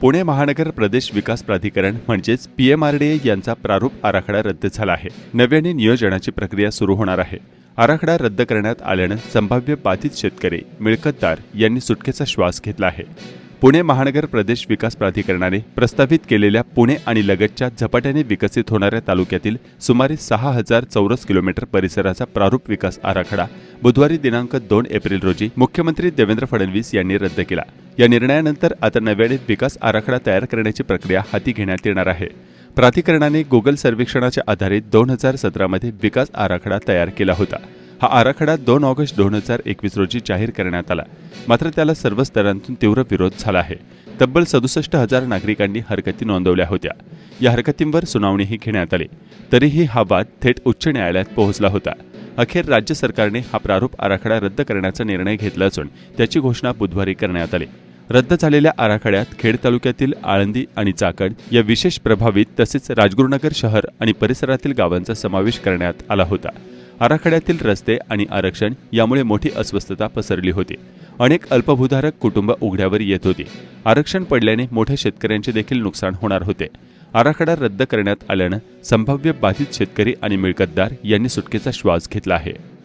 पुणे महानगर प्रदेश विकास प्राधिकरण म्हणजेच P M R D A यांचा प्रारूप आराखडा रद्द झाला आहे. नव्याने नियोजनाची प्रक्रिया सुरू होणार आहे. आराखडा रद्द करण्यात आल्यानं संभाव्य बाधित शेतकरी मिळकतदार यांनी सुटकेचा श्वास घेतला आहे. पुणे महानगर प्रदेश विकास प्राधिकरणाने प्रस्तावित केलेल्या पुणे आणि लगतच्या झपाट्याने विकसित होणाऱ्या तालुक्यातील सुमारे सहा हजार चौरस किलोमीटर परिसराचा प्रारूप विकास आराखडा बुधवारी दिनांक दोन एप्रिल रोजी मुख्यमंत्री देवेंद्र फडणवीस यांनी रद्द केला. या निर्णयानंतर आता नव्याने विकास आराखडा तयार करण्याची प्रक्रिया हाती घेण्यात येणार आहे. प्राधिकरणाने गुगल सर्वेक्षणाच्या आधारे दोन हजार सतरामध्ये विकास आराखडा तयार केला होता. हा आराखडा दोन ऑगस्ट दोन हजार एकवीस रोजी जाहीर करण्यात आला. मात्र त्याला सर्व स्तरांतून तीव्र विरोध झाला आहे. तब्बल सदुसष्ट हजार नागरिकांनी हरकती नोंदवल्या होत्या. या हरकतींवर सुनावणीही घेण्यात आली. तरीही हा वाद थेट उच्च न्यायालयात पोहोचला होता. अखेर राज्य सरकारने हा प्रारूप आराखडा रद्द करण्याचा निर्णय घेतला असून त्याची घोषणा बुधवारी करण्यात आली. रद्द झालेल्या आराखड्यात खेड तालुक्यातील आळंदी आणि चाकण या विशेष प्रभावित तसेच राजगुरुनगर शहर आणि परिसरातील गावांचा समावेश करण्यात आला होता. आराखड्यातील रस्ते आणि आरक्षण यामुळे मोठी अस्वस्थता पसरली होती. अनेक अल्पभूधारक कुटुंब उघड्यावर येत होती. आरक्षण पडल्याने मोठ्या शेतकऱ्यांचे देखील नुकसान होणार होते. आराखडा रद्द करण्यात आल्यानं संभाव्य बाधित शेतकरी आणि मिळकतदार यांनी सुटकेचा श्वास घेतला आहे.